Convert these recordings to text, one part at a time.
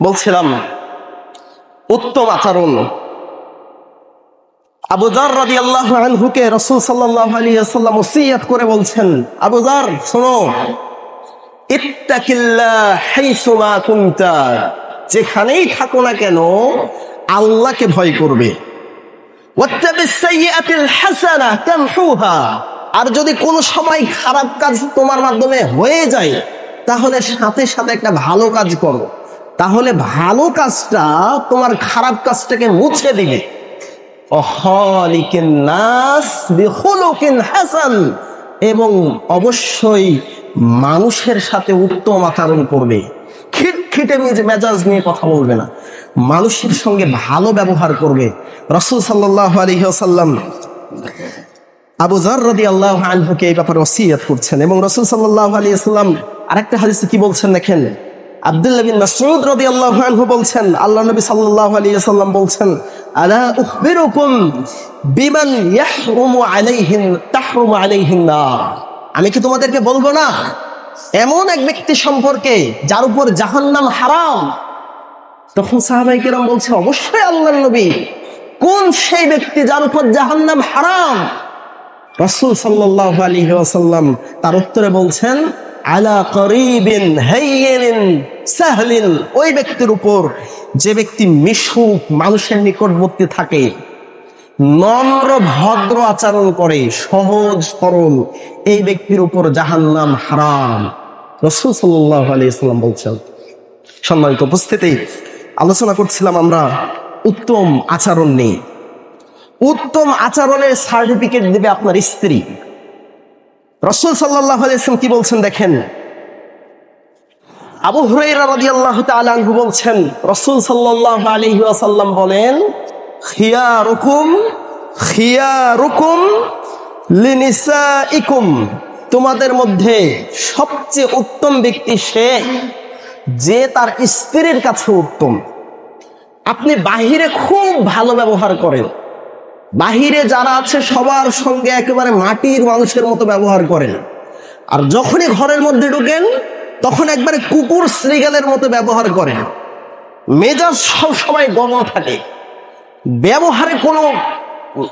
বলছিলাম, উত্তম আচরণ। আবু জার রাদি আল্লাহ আনহুকে রসুল সাল্লাম ওসিয়াত করে বলছেন, আবু জার, শোনো যেখানেই থাকো না কেন, আল্লাহকে ভয় করবে। আর যদি কোনো সময় খারাপ কাজ তোমার মাধ্যমে হয়ে যায়, তাহলে সাথে সাথে একটা ভালো কাজ করো। তাহলে ভালো কাজটা তোমার খারাপ কাজটাকে মুছে দিবে। হাসান। এবং অবশ্যই মানুষের সাথে উত্তম আচরণ করবে। খিটখিটে মেজ মেজাজ নিয়ে কথা বলবে না। মানুষের সঙ্গে ভালো ব্যবহার করবে। রসুল আলহিহাসাল্লাম আবু জার রাদি আল্লাহ আনহুকে এই ব্যাপারে ওসিয়াত করছেন। এবং রসুল সাল্লাহ আলী সাল্লাম আরেকটা হাদিসে কি বলছেন দেখেন? আব্দুল্লাহ বিন মাসউদ রাদিয়াল্লাহু আনহু বলছেন, আল্লাহ নবী সাল্লাল্লাহু আলাইহি সাল্লাম বলছেন, আলা উখবিরুকুম বিমান ইয়াহরুমু আলাইহিন তাহরুমু আলাইহিন নার? আমি কি তোমাদেরকে বলব না? এমন এক ব্যক্তি সম্পর্কে যার উপর জাহান্নাম হারাম। তখন সাহাবাই কেরাম বলছে, অবশ্যই আল্লাহর নবী, কোন সেই ব্যক্তি যার উপর জাহান্নাম হারাম? রাসূল সাল্লাল্লাহু আলাইহি ওয়াসাল্লাম তার উত্তরে বলছেন আলা করিবিন হাইয়িন সাহলিন। ওই ব্যক্তির উপর যে ব্যক্তি মিশুক, মানুষের নিকটবর্তী থাকে, নম্র, ভদ্র আচরণ করে, সহজ, সরল, এই ব্যক্তির উপর জাহান্নাম হারাম। রসুল সাল্লাহ আলাইসাল্লাম বলছেন, সম্মানিত উপস্থিতি, আলোচনা করছিলাম আমরা উত্তম আচরণ নেই উত্তম আচরণের সার্টিফিকেট দেবে আপনার স্ত্রী। রসুল সাল্লাহ আলাইসলাম কি বলছেন দেখেন? আবু হুরাইরা তাআলা আনহু বলছেন, রাসূল সাল্লাল্লাহু আলাইহি ওয়াসাল্লাম বলেন, খিয়ারুকুম খিয়ারুকুম লিনিসাইকুম। তোমাদের মধ্যে সবচেয়ে উত্তম ব্যক্তি সে, যে তার স্ত্রীর কাছে উত্তম। আপনি বাহিরে খুব ভালো ব্যবহার করেন। বাহিরে যারা আছে, সবার সঙ্গে একেবারে মাটির মানুষের মতো ব্যবহার করেন। আর যখনই ঘরের মধ্যে ঢুকেন, তখন একবারে কুকুর শ্রীগালের মতো ব্যবহার করেন। মেজাজ সব গরম থাকে। ব্যবহারে কোনো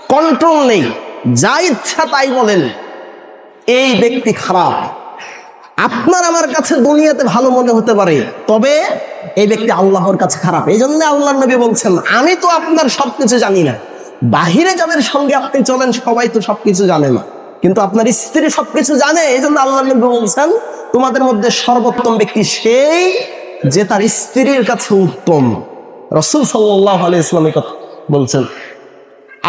কন্ট্রোল নেই। যা ইচ্ছা তাই বলেন, এই ব্যক্তি খারাপ। আপনার আমার কাছে দুনিয়াতে ভালো মনে হতে পারে, তবে এই ব্যক্তি আল্লাহর কাছে খারাপ। এই জন্য আল্লাহ নবী বলছেন, আমি তো আপনার সবকিছু জানি না। বাহিরে যাদের সঙ্গে আপনি চলেন, সবাই তো সবকিছু জানে না। কিন্তু আপনার স্ত্রী সবকিছু জানে এই জন্য আল্লাহ নবী বলছেন, তোমাদের মধ্যে সর্বোত্তম ব্যক্তি সেই যে তার স্ত্রীর কাছে উত্তম। রসুল সাল্লাহ আলিয়া ইসলামের কথা বলছেন।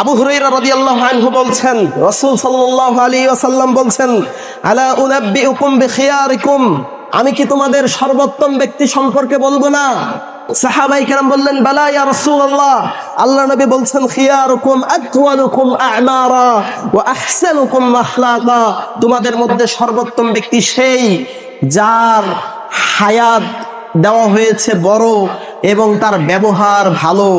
আবু হুরাইরা রাদিয়াল্লাহু আনহু বলছেন, রাসূল সাল্লাল্লাহু আলাইহি ওয়াসাল্লাম বলছেন, আলা উনাব্বিউকুম বিখিয়ারিকুম। আমি কি তোমাদের সর্বোত্তম ব্যক্তি সম্পর্কে বলব না? সাহাবাই কেরাম বললেন, বালা ইয়া আল্লাহ বলছেন তোমাদের মধ্যে সর্বোত্তম ব্যক্তি সেই যার হায়াত দেওয়া হয়েছে বড় এবং তার ব্যবহার ভালো।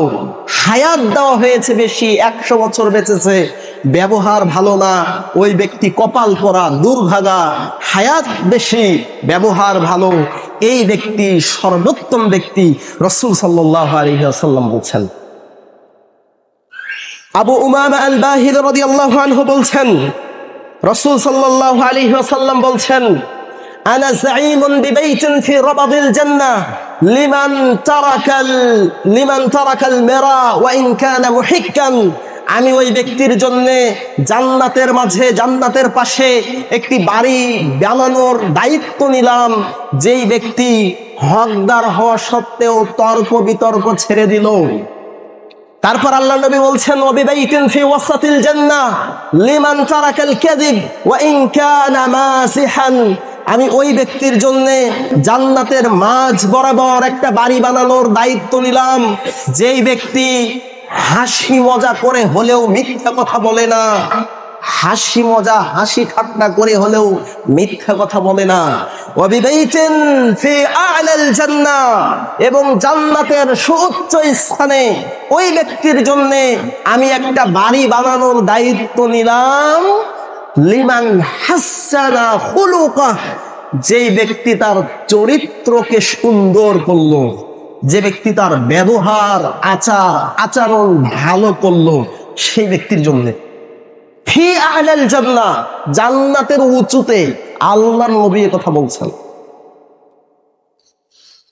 হায়াত দেওয়া হয়েছে বেশি, একশো বছর বেঁচেছে। ব্যবহার ভালো না, ওই ব্যক্তি কপাল পরা, দুর্ভাগা। হায়াত বেশি, ব্যবহার ভালো। এই ব্যক্তি সর্বোত্তম ব্যক্তি রসুল সাল্লাহ আলহিহাসাল্লাম বলছেন। আবু উমামা আল বাহিদ রাদিয়াল্লাহু আনহু বলছেন, রসুল সাল্লাল্লাহু আলাইহি ওয়াসাল্লাম বলছেন, আনা যাঈমুন বিবাইতিন ফি রাবাদিল জান্নাহ, লিমান তারাকাল লিমান তারাকাল মিরা, ওয়া ইন কানা আমি ওই ব্যক্তির জন্য জান্নাতের মাঝে, জান্নাতের পাশে একটি বাড়ি বানানোর দায়িত্ব নিলাম। যেই ব্যক্তি হকদার হওয়া সত্ত্বেও তর্ক বিতর্ক ছেড়ে দিল। তারপর আল্লাহ নবী বলছেন ওয়াবিবাইতিন ফি ওয়াসাতিল জান্নাহ লিমান তারাকাল কাযিব, ওয়া ইন কানা মাসিহান। আমি ওই ব্যক্তির জন্য জান্নাতের মাঝ বরাবর একটা বাড়ি বানানোর দায়িত্ব নিলাম। যেই ব্যক্তি হাসি মজা করে হলেও মিথ্যা কথা বলে না। হাসি মজা, হাসি ঠাট্টা করে হলেও মিথ্যা কথা বলে না। এবং জান্নাতের সুউচ্চ স্থানে ওই ব্যক্তির জন্য আমি একটা বাড়ি বানানোর দায়িত্ব নিলাম। লিমান হাসানা খুলুকা যেই ব্যক্তি তার চরিত্রকে সুন্দর করল। যে ব্যক্তি তার ব্যবহার, আচার, আচরণ ভালো করল, সেই ব্যক্তির জন্য। জান্নাতের উঁচুতে আল্লাহর নবী কথা বলছেন।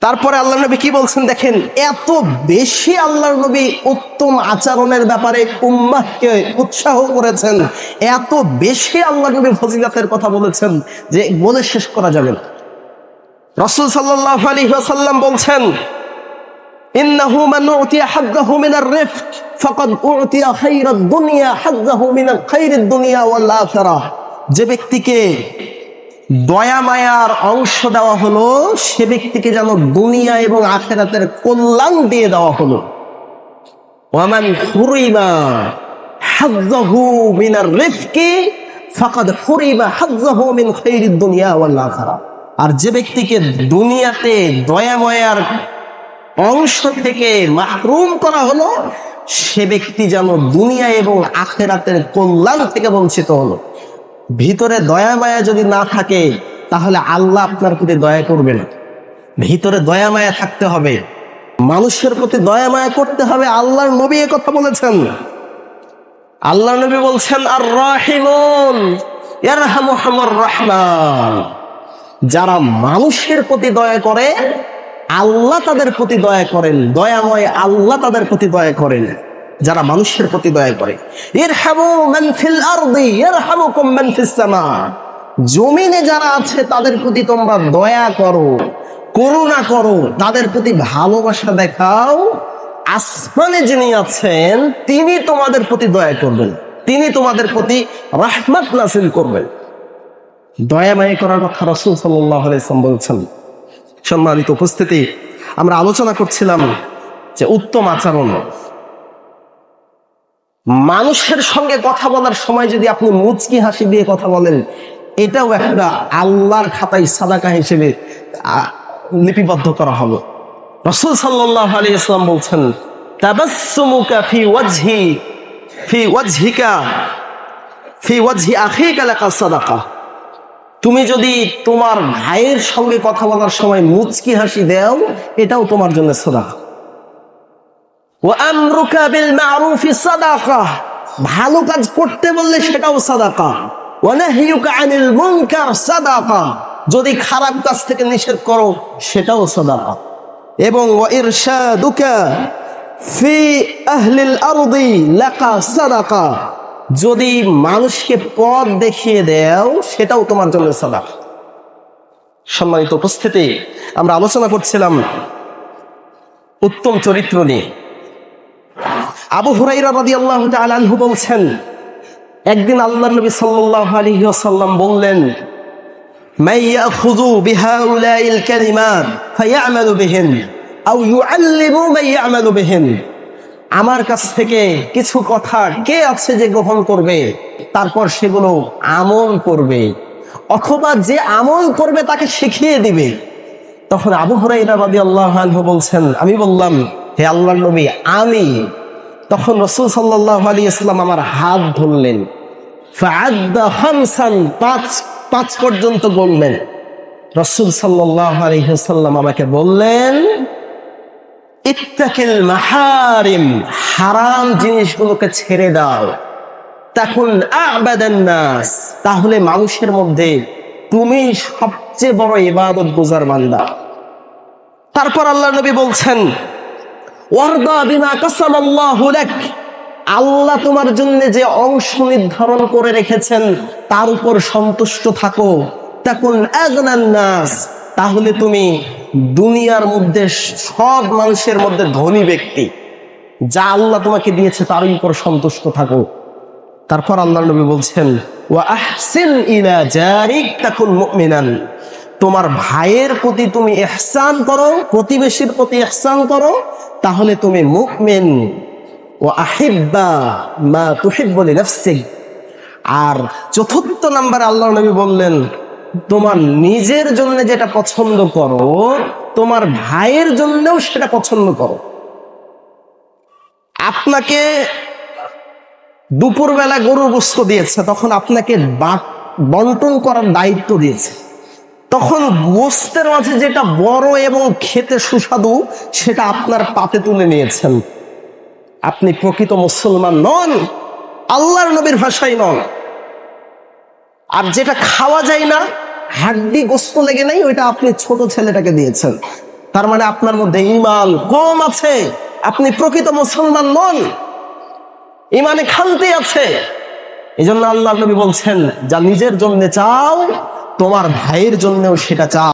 তারপরে আল্লাহ নবী কি বলছেন দেখেন, এত বেশি আল্লাহর নবী উত্তম আচরণের ব্যাপারে উম্মাহকে উৎসাহ করেছেন, এত বেশি আল্লাহ নবী ফজিলাতের কথা বলেছেন যে বলে শেষ করা যাবে না। রসুল সাল্লাহ আলী সাল্লাম বলছেন মান উতিয়া হাজ্জাহু মিনার রিফক, ফাকাদ উতিয়া খাইরাদ দুনিয়া, হাজ্জাহু মিনাল খাইরিদ দুনিয়া ওয়াল আখিরাহ। যে ব্যক্তিকে দয়া মায়ার অংশ দেওয়া হলো, সে ব্যক্তিকে যেন দুনিয়া এবং আখেরাতের কল্যাণ দিয়ে দেওয়া হলো। ওয়ামান হুরিমা হাজ্জাহু মিনার রিফকি, ফাকাদ হুরিমা হাজ্জাহু মিন খাইরিদ দুনিয়া ওয়াল আখিরাহ। আর যে ব্যক্তিকে দুনিয়াতে দয়া মায়ার অংশ থেকে মাহরুম করা হলো, সে ব্যক্তি যেন দুনিয়া এবং আখেরাতের কল্যাণ থেকে বঞ্চিত হলো। ভিতরে দয়া মায়া যদি না থাকে, তাহলে আল্লাহ আপনার প্রতি দয়া করবে না। ভিতরে দয়া মায়া থাকতে হবে। মানুষের প্রতি দয়া মায়া করতে হবে, আল্লাহর নবী এ কথা বলেছেন। আল্লাহ নবী বলছেন আর রাহিমুন রহমান যারা মানুষের প্রতি দয়া করে আল্লাহ তাদের প্রতি দয়া করেন, দয়াময় আল্লাহ তাদের প্রতি দয়া করেন, যারা মানুষের প্রতি দয়া করে। মান মান জমিনে যারা আছে, তাদের প্রতি তোমরা দয়া করো, করুণা করো, তাদের প্রতি ভালোবাসা দেখাও। আসমানে যিনি আছেন, তিনি তোমাদের প্রতি দয়া করবেন, তিনি তোমাদের প্রতি রাহমাত নাসিল করবেন। দয়া মায়া করার কথা রসুল সাল্লাহ বলছেন সম্মানিত উপস্থিতি, আমরা আলোচনা করছিলাম যে উত্তম আচরণ। মানুষের সঙ্গে কথা বলার সময় যদি আপনি মুচকি হাসি দিয়ে কথা বলেন, এটাও একটা আল্লাহর খাতায় সাদাকা হিসেবে লিপিবদ্ধ করা হবে। রসুল সাল্লাহ আলী ইসলাম বলছেন, তাবাসসুমুকা ফি ওয়াজহিকা, ফি ওয়াজহি আখিকা লাকা সাদাকা। তুমি যদি তোমার ভাইয়ের সঙ্গে কথা বলার সময় মুচকি হাসি দেও, এটাও তোমার জন্য সদা। ভালো কাজ করতে বললে সেটাও সাদাকা। আনিল যদি খারাপ কাজ থেকে নিষেধ করো, সেটাও সাদাকা। এবং ফি আহলিল আরদি লাকা সাদাকা। যদি মানুষকে পথ দেখিয়ে দাও, সেটাও তোমার জন্য সাদাকা সম্মানিত উপস্থিতি, আমরা আলোচনা করছিলাম উত্তম চরিত্র নিয়ে। আবু হুরাইরা রাদিয়াল্লাহু তাআলা আনহু বলছেন, একদিন আল্লাহ নবী সাল্লাল্লাহু আলাইহি ওয়াসাল্লাম বললেন বিহিন। আমার কাছ থেকে কিছু কথা কে আছে যে গ্রহণ করবে? তারপর সেগুলো আমল করবে। অথবা যে আমল করবে তাকে শিখিয়ে দিবে। তখন আবু হুরাইরা রাদিয়াল্লাহু আনহু বলছেন, আমি বললাম, হে আল্লাহ নবী, আমি তখন রসুল সাল্লাহ ইসলাম আমার হাত ধরলেন। পাঁচ পাঁচ পর্যন্ত বললেন রসুল সাল্লাহ আলী আমাকে বললেন ইত্তাকিল মাহারিম হারাম জিনিসগুলোকে ছেড়ে দাও। তখন আবাদান নাস, তাহলে মানুষের মধ্যে তুমি সবচেয়ে বড় ইবাদত গুজার বান্দা। তারপর আল্লাহ নবী বলছেন, ওয়ারদা বিমা লাক, আল্লাহ তোমার জন্য যে অংশ নির্ধারণ করে রেখেছেন, তার উপর সন্তুষ্ট থাকো। তখন তাহলে তুমি দুনিয়ার মধ্যে সব মানুষের মধ্যে ধনী ব্যক্তি। যা আল্লাহ তোমাকে দিয়েছে তার উপর সন্তুষ্ট থাকো। তারপর আল্লাহ নবী বলছেন, ওয়া তোমার ভাইয়ের প্রতি তুমি ইহসান করো, প্রতিবেশীর প্রতি ইহসান করো, তাহলে তুমি মুকমিন ও আহিব্বা মা তুহিব্বু লিনাফসিক আর চতুর্থ নাম্বারে আল্লাহ নবী বললেন তোমার নিজের জন্য যেটা পছন্দ করো, তোমার ভাইয়ের জন্যও সেটা পছন্দ করো। আপনাকে দুপুরবেলা গরুর গোস্ত দিয়েছে, তখন আপনাকে বন্টন করার দায়িত্ব দিয়েছে। তখন গোস্তের মাঝে যেটা বড় এবং খেতে সুস্বাদু, সেটা আপনার পাতে তুলে নিয়েছেন। আপনি প্রকৃত মুসলমান নন, আল্লাহর নবীর ভাষাই নন। আর যেটা খাওয়া যায় না হাড্ডি গোস্ত লেগে নেই, ওইটা আপনি ছোট ছেলেটাকে দিয়েছেন। তার মানে আপনার মধ্যে ইমান কম আছে। আপনি প্রকৃত মুসলমান নন। ইমানে খান্তি আছে। এই জন্য আল্লাহ নবী বলছেন, যা নিজের জন্য চাও, তোমার ভাইয়ের জন্যও সেটা চাও।